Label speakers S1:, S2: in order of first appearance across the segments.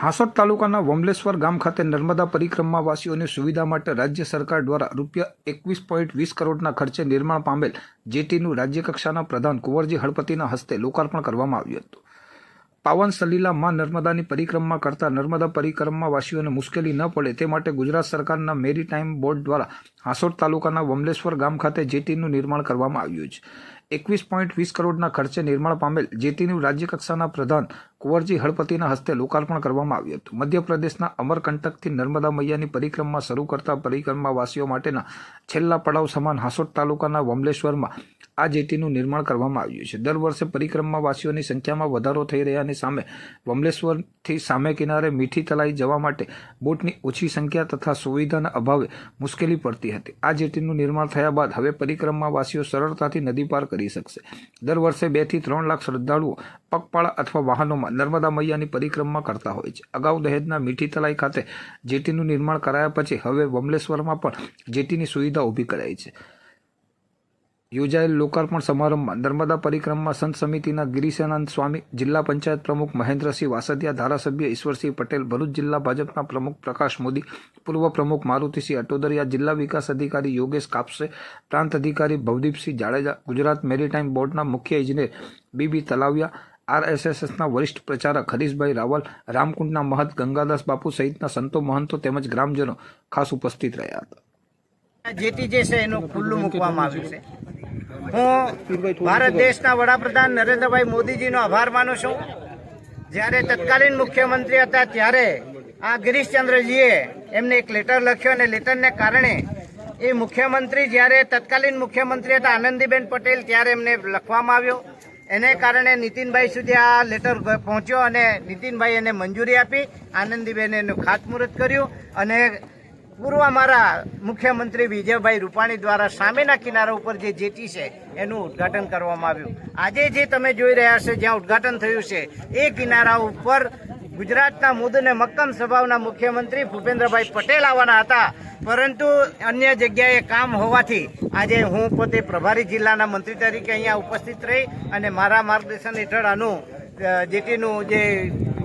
S1: હાસોદ તાલુકાના વમલેશ્વર ગામ ખાતે નર્મદા પરિક્રમાવાસીઓની સુવિધા માટે રાજ્ય સરકાર દ્વારા રૂપિયા એકવીસ પોઈન્ટ વીસ કરોડના ખર્ચે નિર્માણ પામેલ જેટીનું રાજ્યકક્ષાના પ્રધાન કુંવરજી હળપતિના હસ્તે લોકાર્પણ કરવામાં આવ્યું હતું. પાવન સલીલા માં નર્મદાની પરિક્રમા કરતા નર્મદા પરિક્રમાવાસીઓને મુશ્કેલી ન પડે તે માટે ગુજરાત સરકારના મેરીટાઈમ બોર્ડ દ્વારા હાસોડ તાલુકાના વમલેશ્વર ગામ ખાતે જેટીનું નિર્માણ કરવામાં આવ્યું છે. એકવીસ પોઈન્ટ વીસ કરોડના ખર્ચે નિર્માણ પામેલ જેટીનું રાજ્યકક્ષાના પ્રધાન કુંવરજી હળપતિના હસ્તે લોકાર્પણ કરવામાં આવ્યું હતું. મધ્યપ્રદેશના અમરકંટકથી નર્મદા મૈયાની પરિક્રમા શરૂ કરતા પરિક્રમાવાસીઓ માટેના છેલ્લા પડાવ સમાન હાંસોટ તાલુકાના વમલેશ્વરમાં આ જેટીનું નિર્માણ કરવામાં આવ્યું છે. દર વર્ષે પરિક્રમાવાસીઓની સંખ્યામાં વધારો થઈ રહ્યાની સામે વમલેશ્વરથી સામે કિનારે મીઠી તલાઈ જવા માટે બોટની ઓછી સંખ્યા તથા સુવિધાના અભાવે મુશ્કેલી પડતી હતી. આ જેટીનું નિર્માણ થયા બાદ હવે પરિક્રમાવાસીઓ સરળતાથી નદી પાર કરી શકશે. દર વર્ષે બેથી ત્રણ લાખ શ્રદ્ધાળુઓ પગપાળા અથવા વાહનોમાં નર્મદા મૈયાની પરિક્રમા કરતા હોય છે. અગાઉ દહેજના મીઠી તલાઈ ખાતે જેટીનું નિર્માણ કરાયા પછી હવે વમલેશ્વરમાં પણ જેટીની સુવિધા ઊભી કરાઈ છે. યોજાયેલ લોકાર્પણ સમારંભમાં નર્મદા પરિક્રમા સંત સમિતિના ગિરીશાનંદ સ્વામી, જિલ્લા પંચાયત પ્રમુખ મહેન્દ્રસિંહ વાસદિયા, ધારાસભ્ય ઈશ્વરસિંહ પટેલ, ભરૂચ જિલ્લા ભાજપના પ્રમુખ પ્રકાશ મોદી, પૂર્વ પ્રમુખ મારુતિસિંહ અટોદરિયા, જિલ્લા વિકાસ અધિકારી યોગેશ કાપસે, પ્રાંત અધિકારી ભવદીપસિંહ જાડેજા, ગુજરાત મેરીટાઈમ બોર્ડના મુખ્ય ઇજનેર બીબી તલાવિયા, આરએસએસના વરિષ્ઠ પ્રચારક હરીશભાઈ રાવલ, રામકુંડના મહંત ગંગાદાસ બાપુ સહિતના સંતો મહંતો તેમજ ગ્રામજનો ખાસ ઉપસ્થિત રહ્યા હતા.
S2: જેટી જે છે એનું ખુલ્લું મૂકવામાં આવ્યું છે. હું ભારત દેશના વડાપ્રધાન નરેન્દ્રભાઈ મોદીજીનો આભાર માનું છું. જ્યારે તત્કાલીન મુખ્યમંત્રી હતા ત્યારે આ ગિરીશચંદ્રજીએ એમને એક લેટર લખ્યો અને લેટરને કારણે એ મુખ્યમંત્રી જ્યારે તત્કાલીન મુખ્યમંત્રી હતા આનંદીબેન પટેલ ત્યારે એમને લખવામાં આવ્યો. એને કારણે નીતિનભાઈ સુધી આ લેટર પહોંચ્યો અને નીતિનભાઈ એને મંજૂરી આપી. આનંદીબેને એનું ખાતમુહૂર્ત કર્યું અને પૂર્વ અમારા મુખ્યમંત્રી વિજયભાઈ રૂપાણી દ્વારા સામેના કિનારા ઉપર જે જેટી છે, એનું ઉદ્ઘાટન કરવામાં આવ્યું. આજે જે તમે જોઈ રહ્યા છો, જ્યાં ઉદ્ઘાટન થયું છે, એ કિનારા ઉપર ગુજરાતના મુદ્દને મક્કમ સ્વભાવના મુખ્યમંત્રી ભૂપેન્દ્રભાઈ પટેલ આવવાના હતા. પરંતુ અન્ય જગ્યાએ કામ હોવાથી આજે હું પોતે પ્રભારી જિલ્લાના મંત્રી તરીકે અહીંયા ઉપસ્થિત રહી અને મારા માર્ગદર્શન હેઠળ આનું જેટીનું જે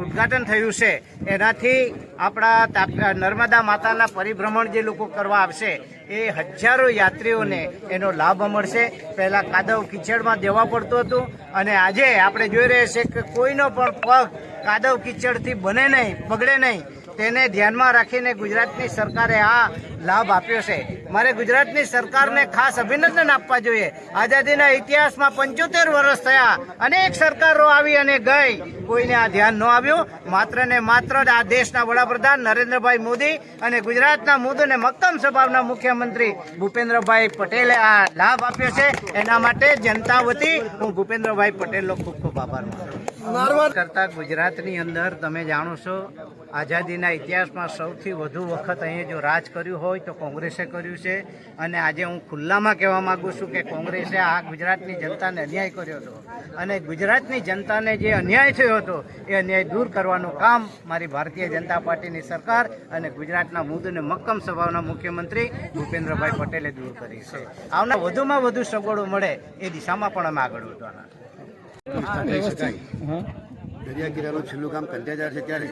S2: ઉદ્ઘાટન થયું છે. એનાથી આપણા નર્મદા માતાના પરિભ્રમણ જે લોકો કરવા આવશે, એ હજારો યાત્રીઓને એનો લાભ મળશે. પહેલાં કાદવ કિચડમાં દેવા પડતું હતું અને આજે આપણે જોઈ રહ્યા છીએ કે કોઈનો પણ પગ કાદવ કિચડથી બને નહીં, બગડે નહીં. તેને ધ્યાનમાં રાખીને ગુજરાતની સરકારે આ લાભ આપ્યો છે. મારે ગુજરાતની સરકારને ખાસ અભિનંદન આપવા જોઈએ. આઝાદીના ઇતિહાસમાં પંચોતેર વર્ષ થયા. અનેક સરકારો આવી અને ગઈ. કોઈને આ ધ્યાન ન આવ્યું. માત્ર ને માત્ર આ દેશના વડાપ્રધાન નરેન્દ્રભાઈ મોદી અને ગુજરાતના મુદ્દને મક્કમ સ્વભાવના મુખ્યમંત્રી ભૂપેન્દ્રભાઈ પટેલે આ લાભ આપ્યો છે. એના માટે જનતા વતી હું ભૂપેન્દ્રભાઈ પટેલનો ખૂબ ખૂબ આભાર માનું કરતા ગુજરાતની અંદર તમે જાણો છો આઝાદીના ઇતિહાસમાં સૌથી વધુ વખત અહીંયા જો રાજ કર્યું હોય તો કોંગ્રેસે કર્યું છે. અને આજે હું ખુલ્લામાં કહેવા માંગુ છું કે કોંગ્રેસે આ ગુજરાતની જનતાને અન્યાય કર્યો હતો. અને ગુજરાતની જનતાને જે અન્યાય થયો હતો એ અન્યાય દૂર કરવાનું કામ મારી ભારતીય જનતા પાર્ટીની સરકાર અને ગુજરાતના મુદ્દને મક્કમ સ્વભાવના મુખ્યમંત્રી ભૂપેન્દ્રભાઈ પટેલે દૂર કરી છે. આવનાર વધુમાં વધુ સગવડો મળે એ દિશામાં પણ અમે આગળ વધવાના.
S3: દરિયા કિનારાનું છેલ્લું કામ કંઠિયાજાર છે ત્યારે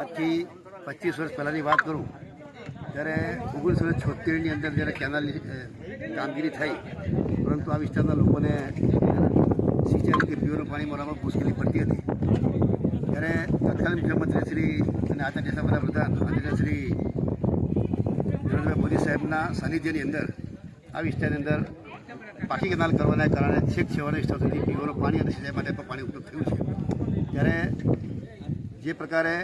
S3: આજથી પચીસ વર્ષ પહેલાંની વાત કરું ત્યારે ઓગણીસો છોતેરની અંદર જ્યારે કેનાલની કામગીરી થઈ, પરંતુ આ વિસ્તારના લોકોને સિંચાઈ કે પીવાનું પાણી મળવામાં મુશ્કેલી પડતી હતી. ત્યારે તત્કાલીન મુખ્યમંત્રી શ્રી અને આચાર્ય દેશના પ્રધાન આદરણીય શ્રી નરેન્દ્રભાઈ મોદી સાહેબના સાનિધ્યની અંદર, આ વિસ્તારની અંદર પાકી કેનાલ કરવાના કારણે છેક છેવાના વિસ્તાર સુધી પીવાનું પાણી અને સિંચાઈ માટે પણ પાણી ઉપલબ્ધ થયું છે. ત્યારે જે પ્રકારે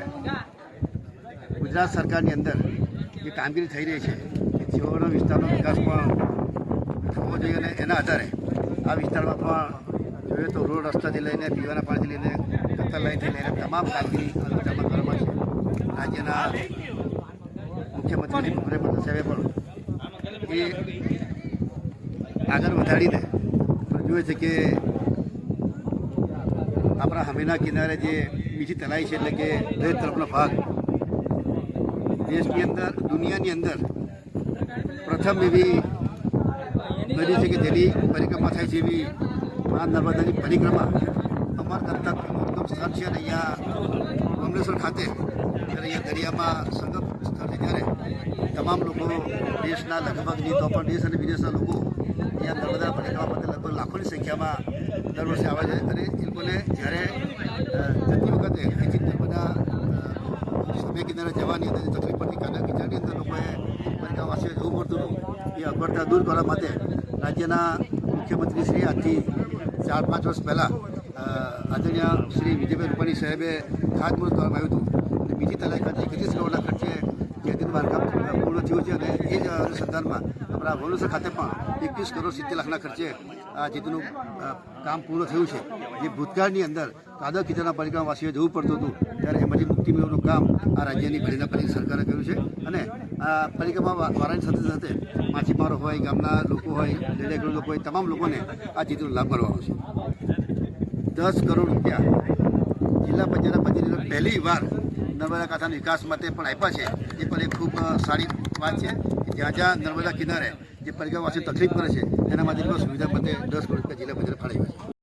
S3: ગુજરાત સરકારની અંદર જે કામગીરી થઈ રહી છે, એ છેવાડા વિસ્તારનો વિકાસ પણ થવો જોઈએ અને એના આધારે આ વિસ્તારમાં પણ જોઈએ તો રોડ રસ્તાથી લઈને પીવાના પાણીથી લઈને ગટર લાઈનથી લઈને તમામ કામગીરી આ વિસ્તારમાં કરવામાં છે. રાજ્યના મુખ્યમંત્રી ભૂપેન્દ્ર સાહેબે પણ એ આગળ વધારીને જોઈએ છે કે આપણા હમીના કિનારે જે બીજી તલાઈ છે એટલે કે દરેક તરફનો ભાગ, દેશની અંદર, દુનિયાની અંદર પ્રથમ એવી નદી છે કે જેની પરિક્રમા થાય છે એવી મા નર્મદાની પરિક્રમા અમર ઉત્તમ સ્થાન છે અને અહીંયા અમરેશ્વર ખાતે જ્યારે અહીંયા દરિયામાં સંગમ સ્થળ છે ત્યારે તમામ લોકો દેશના લગભગ નહીં પણ દેશ અને વિદેશના લોકો અહીંયા નર્મદા પરિક્રમા માટે લગભગ લાખોની સંખ્યામાં દર વર્ષે આવે છે અને એ લોકોને જ્યારે જતી વખતે અહીંથી નર્મદા સમય કિનારે જવાની અંદર જે તકલીફ પડતી કાના કિચડની અંદર લોકોએ પાલિકાવાસીઓ જવું પડતું હતું, એ અગવડતા દૂર કરવા માટે રાજ્યના મુખ્યમંત્રી શ્રી આજથી ચાર, પાંચ વર્ષ પહેલાં આદરણીય શ્રી વિજયભાઈ રૂપાણી સાહેબે ખાતમુહૂર્ત કરવામાં આવ્યું હતું. અને બીજી તલાક ખાતે એકત્રીસ કરોડના ખર્ચે જેટીનું બાંધકામ પૂર્ણ થયું છે અને એ જ અનુસંધાનમાં આપણા ભુવનેશ્વર ખાતે પણ એકવીસ કરોડ સિત્તેર લાખના ખર્ચે આ ચિત્રનું કામ પૂર્ણ થયું છે. જે ભૂતકાળની અંદર કાદવ કિચડના પરિક્રમાવાસીઓ જવું પડતું હતું, ત્યારે એમાંથી મુક્તિ મેળવવાનું કામ આ રાજ્યની ભરીના પરી સરકારે કર્યું છે. અને આ પરિક્રમા વાળાની સાથે સાથે માછીમારો હોય, ગામના લોકો હોય લેડેકડ લોકો હોય, તમામ લોકોને આ જેટીનો લાભ મળવાનો છે. દસ કરોડ રૂપિયા જિલ્લા પંચાયતના પ્રતિનિધિઓ પહેલી વાર નર્મદા કાંઠાના વિકાસ માટે પણ આપ્યા છે. એ પણ એક ખૂબ સારી વાત છે. જ્યાં જ્યાં નર્મદા કિનારે જે પરિક્રમાવાસીઓ તકલીફ પડે છે એના માટે સુવિધા માટે દસ કરોડ રૂપિયા જિલ્લા પંચાયત ફાળવ્યા છે.